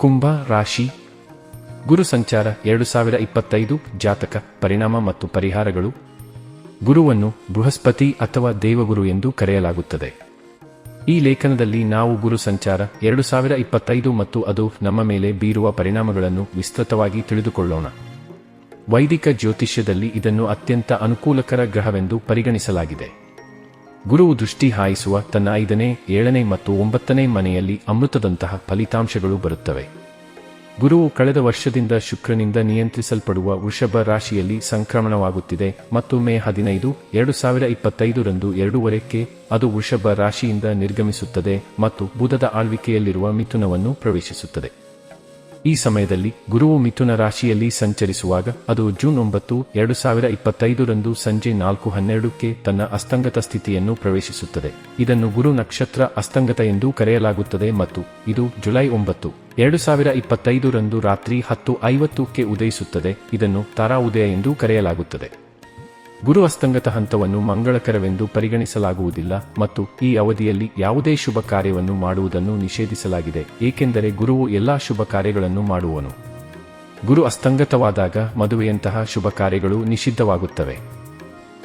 ಕುಂಭ ರಾಶಿ. ಗುರು ಸಂಚಾರ ಎರಡು ಸಾವಿರ ಇಪ್ಪತ್ತೈದು, ಜಾತಕ, ಪರಿಣಾಮ ಮತ್ತು ಪರಿಹಾರಗಳು. ಗುರುವನ್ನು ಬೃಹಸ್ಪತಿ ಅಥವಾ ದೇವಗುರು ಎಂದು ಕರೆಯಲಾಗುತ್ತದೆ. ಈ ಲೇಖನದಲ್ಲಿ ನಾವು ಗುರು ಸಂಚಾರ ಎರಡು ಸಾವಿರ ಇಪ್ಪತ್ತೈದು ಮತ್ತು ಅದು ನಮ್ಮ ಮೇಲೆ ಬೀರುವ ಪರಿಣಾಮಗಳನ್ನು ವಿಸ್ತೃತವಾಗಿ ತಿಳಿದುಕೊಳ್ಳೋಣ. ವೈದಿಕ ಜ್ಯೋತಿಷ್ಯದಲ್ಲಿ ಇದನ್ನು ಅತ್ಯಂತ ಅನುಕೂಲಕರ ಗ್ರಹವೆಂದು ಪರಿಗಣಿಸಲಾಗಿದೆ. ಗುರುವು ದೃಷ್ಟಿ ಹಾಯಿಸುವ ತನ್ನ ಐದನೇ, ಏಳನೇ ಮತ್ತು ಒಂಬತ್ತನೇ ಮನೆಯಲ್ಲಿ ಅಮೃತದಂತಹ ಫಲಿತಾಂಶಗಳು ಬರುತ್ತವೆ. ಗುರುವು ಕಳೆದ ವರ್ಷದಿಂದ ಶುಕ್ರನಿಂದ ನಿಯಂತ್ರಿಸಲ್ಪಡುವ ವೃಷಭ ರಾಶಿಯಲ್ಲಿ ಸಂಕ್ರಮಣವಾಗುತ್ತಿದೆ ಮತ್ತು ಮೇ ಹದಿನೈದು, ಎರಡು ಸಾವಿರ ಇಪ್ಪತ್ತೈದರಂದು ಎರಡೂವರೆಕ್ಕೆ ಅದು ವೃಷಭ ರಾಶಿಯಿಂದ ನಿರ್ಗಮಿಸುತ್ತದೆ ಮತ್ತು ಬುಧದ ಆಳ್ವಿಕೆಯಲ್ಲಿರುವ ಮಿಥುನವನ್ನು ಪ್ರವೇಶಿಸುತ್ತದೆ. ಈ ಸಮಯದಲ್ಲಿ ಗುರುವು ಮಿಥುನ ರಾಶಿಯಲ್ಲಿ ಸಂಚರಿಸುವಾಗ ಅದು ಜೂನ್ ಒಂಬತ್ತು, ಎರಡು ಸಾವಿರ ಇಪ್ಪತ್ತೈದರಂದು ಸಂಜೆ ನಾಲ್ಕು ಹನ್ನೆರಡಕ್ಕೆ ತನ್ನ ಅಸ್ತಂಗತ ಸ್ಥಿತಿಯನ್ನು ಪ್ರವೇಶಿಸುತ್ತದೆ. ಇದನ್ನು ಗುರು ನಕ್ಷತ್ರ ಅಸ್ತಂಗತ ಎಂದು ಕರೆಯಲಾಗುತ್ತದೆ ಮತ್ತು ಇದು ಜುಲೈ ಒಂಬತ್ತು, ಎರಡು ಸಾವಿರ ಇಪ್ಪತ್ತೈದರಂದು ರಾತ್ರಿ ಹತ್ತು ಐವತ್ತಕ್ಕೆ ಉದಯಿಸುತ್ತದೆ. ಇದನ್ನು ತಾರಾ ಉದಯ ಎಂದು ಕರೆಯಲಾಗುತ್ತದೆ. ಗುರು ಅಸ್ತಂಗತ ಹಂತವನ್ನು ಮಂಗಳಕರವೆಂದು ಪರಿಗಣಿಸಲಾಗುವುದಿಲ್ಲ ಮತ್ತು ಈ ಅವಧಿಯಲ್ಲಿ ಯಾವುದೇ ಶುಭ ಕಾರ್ಯವನ್ನು ಮಾಡುವುದನ್ನು ನಿಷೇಧಿಸಲಾಗಿದೆ, ಏಕೆಂದರೆ ಗುರುವು ಎಲ್ಲಾ ಶುಭ ಕಾರ್ಯಗಳನ್ನು ಮಾಡುವನು. ಗುರು ಅಸ್ತಂಗತವಾದಾಗ ಮದುವೆಯಂತಹ ಶುಭ ಕಾರ್ಯಗಳು ನಿಷಿದ್ಧವಾಗುತ್ತವೆ.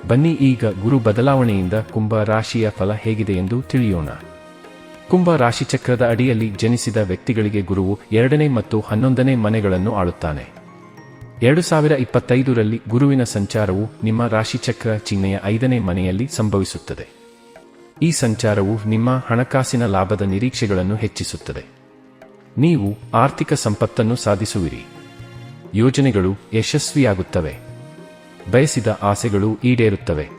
ಬನ್ನಿ ಈಗ ಗುರು ಬದಲಾವಣೆಯಿಂದ ಕುಂಭ ರಾಶಿಯ ಫಲ ಹೇಗಿದೆ ಎಂದು ತಿಳಿಯೋಣ. ಕುಂಭ ರಾಶಿಚಕ್ರದ ಅಡಿಯಲ್ಲಿ ಜನಿಸಿದ ವ್ಯಕ್ತಿಗಳಿಗೆ ಗುರುವು ಎರಡನೇ ಮತ್ತು ಹನ್ನೊಂದನೇ ಮನೆಗಳನ್ನು ಆಳುತ್ತಾನೆ. ಎರಡು ಸಾವಿರ ಇಪ್ಪತ್ತೈದರಲ್ಲಿ ಗುರುವಿನ ಸಂಚಾರವು ನಿಮ್ಮ ರಾಶಿಚಕ್ರ ಚಿಹ್ನೆಯ ಐದನೇ ಮನೆಯಲ್ಲಿ ಸಂಭವಿಸುತ್ತದೆ. ಈ ಸಂಚಾರವು ನಿಮ್ಮ ಹಣಕಾಸಿನ ಲಾಭದ ನಿರೀಕ್ಷೆಗಳನ್ನು ಹೆಚ್ಚಿಸುತ್ತದೆ. ನೀವು ಆರ್ಥಿಕ ಸಂಪತ್ತನ್ನು ಸಾಧಿಸುವಿರಿ. ಯೋಜನೆಗಳು ಯಶಸ್ವಿಯಾಗುತ್ತವೆ. ಬಯಸಿದ ಆಸೆಗಳು ಈಡೇರುತ್ತವೆ.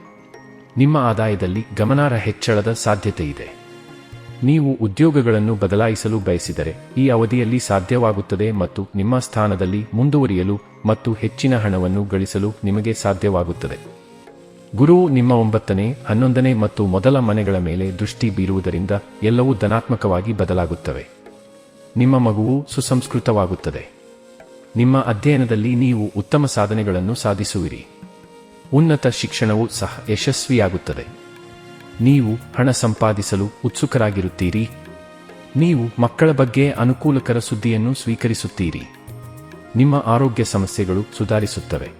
ನಿಮ್ಮ ಆದಾಯದಲ್ಲಿ ಗಮನಾರ್ಹ ಹೆಚ್ಚಳದ ಸಾಧ್ಯತೆಯಿದೆ. ನೀವು ಉದ್ಯೋಗಗಳನ್ನು ಬದಲಾಯಿಸಲು ಬಯಸಿದರೆ ಈ ಅವಧಿಯಲ್ಲಿ ಸಾಧ್ಯವಾಗುತ್ತದೆ ಮತ್ತು ನಿಮ್ಮ ಸ್ಥಾನದಲ್ಲಿ ಮುಂದುವರಿಯಲು ಮತ್ತು ಹೆಚ್ಚಿನ ಹಣವನ್ನು ಗಳಿಸಲು ನಿಮಗೆ ಸಾಧ್ಯವಾಗುತ್ತದೆ. ಗುರು ನಿಮ್ಮ ಒಂಬತ್ತನೇ, ಹನ್ನೊಂದನೇ ಮತ್ತು ಮೊದಲ ಮನೆಗಳ ಮೇಲೆ ದೃಷ್ಟಿ ಬೀರುವುದರಿಂದ ಎಲ್ಲವೂ ಧನಾತ್ಮಕವಾಗಿ ಬದಲಾಗುತ್ತವೆ. ನಿಮ್ಮ ಮಗುವು ಸುಸಂಸ್ಕೃತವಾಗುತ್ತದೆ. ನಿಮ್ಮ ಅಧ್ಯಯನದಲ್ಲಿ ನೀವು ಉತ್ತಮ ಸಾಧನೆಗಳನ್ನು ಸಾಧಿಸುವಿರಿ. ಉನ್ನತ ಶಿಕ್ಷಣವು ಸಹ ಯಶಸ್ವಿಯಾಗುತ್ತದೆ. ನೀವು ಹಣ ಸಂಪಾದಿಸಲು ಉತ್ಸುಕರಾಗಿರುತ್ತೀರಿ. ನೀವು ಮಕ್ಕಳ ಬಗ್ಗೆ ಅನುಕೂಲಕರ ಸುದ್ದಿಯನ್ನು ಸ್ವೀಕರಿಸುತ್ತೀರಿ. ನಿಮ್ಮ ಆರೋಗ್ಯ ಸಮಸ್ಯೆಗಳು ಸುಧಾರಿಸುತ್ತವೆ.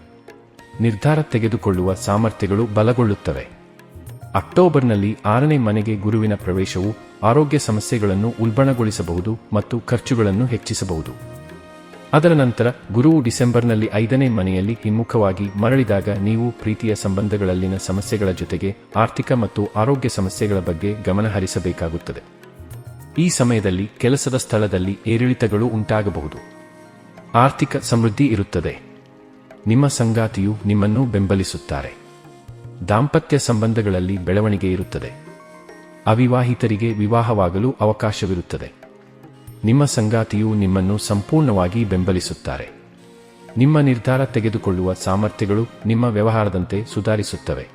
ನಿರ್ಧಾರ ತೆಗೆದುಕೊಳ್ಳುವ ಸಾಮರ್ಥ್ಯಗಳು ಬಲಗೊಳ್ಳುತ್ತವೆ. ಅಕ್ಟೋಬರ್ನಲ್ಲಿ ಆರನೇ ಮನೆಗೆ ಗುರುವಿನ ಪ್ರವೇಶವು ಆರೋಗ್ಯ ಸಮಸ್ಯೆಗಳನ್ನು ಉಲ್ಬಣಗೊಳಿಸಬಹುದು ಮತ್ತು ಖರ್ಚುಗಳನ್ನು ಹೆಚ್ಚಿಸಬಹುದು. ಅದರ ನಂತರ ಗುರುವು ಡಿಸೆಂಬರ್ನಲ್ಲಿ ಐದನೇ ಮನೆಯಲ್ಲಿ ಹಿಮ್ಮುಖವಾಗಿ ಮರಳಿದಾಗ ನೀವು ಪ್ರೀತಿಯ ಸಂಬಂಧಗಳಲ್ಲಿನ ಸಮಸ್ಯೆಗಳ ಜೊತೆಗೆ ಆರ್ಥಿಕ ಮತ್ತು ಆರೋಗ್ಯ ಸಮಸ್ಯೆಗಳ ಬಗ್ಗೆ ಗಮನ ಹರಿಸಬೇಕಾಗುತ್ತದೆ. ಈ ಸಮಯದಲ್ಲಿ ಕೆಲಸದ ಸ್ಥಳದಲ್ಲಿ ಏರಿಳಿತಗಳು ಉಂಟಾಗಬಹುದು. ಆರ್ಥಿಕ ಸಮೃದ್ಧಿ ಇರುತ್ತದೆ. ನಿಮ್ಮ ಸಂಗಾತಿಯು ನಿಮ್ಮನ್ನು ಬೆಂಬಲಿಸುತ್ತಾರೆ. ದಾಂಪತ್ಯ ಸಂಬಂಧಗಳಲ್ಲಿ ಬೆಳವಣಿಗೆ ಇರುತ್ತದೆ. ಅವಿವಾಹಿತರಿಗೆ ವಿವಾಹವಾಗಲು ಅವಕಾಶವಿರುತ್ತದೆ. ನಿಮ್ಮ ಸಂಗಾತಿಯು ನಿಮ್ಮನ್ನು ಸಂಪೂರ್ಣವಾಗಿ ಬೆಂಬಲಿಸುತ್ತಾರೆ. ನಿಮ್ಮ ನಿರ್ಧಾರ ತೆಗೆದುಕೊಳ್ಳುವ ಸಾಮರ್ಥ್ಯಗಳು ನಿಮ್ಮ ವ್ಯವಹಾರದಂತೆ ಸುಧಾರಿಸುತ್ತವೆ.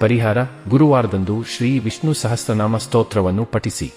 ಪರಿಹಾರ, ಗುರುವಾರದಂದು ಶ್ರೀ ವಿಷ್ಣು ಸಹಸ್ರನಾಮ ಸ್ತೋತ್ರವನ್ನು ಪಠಿಸಿ.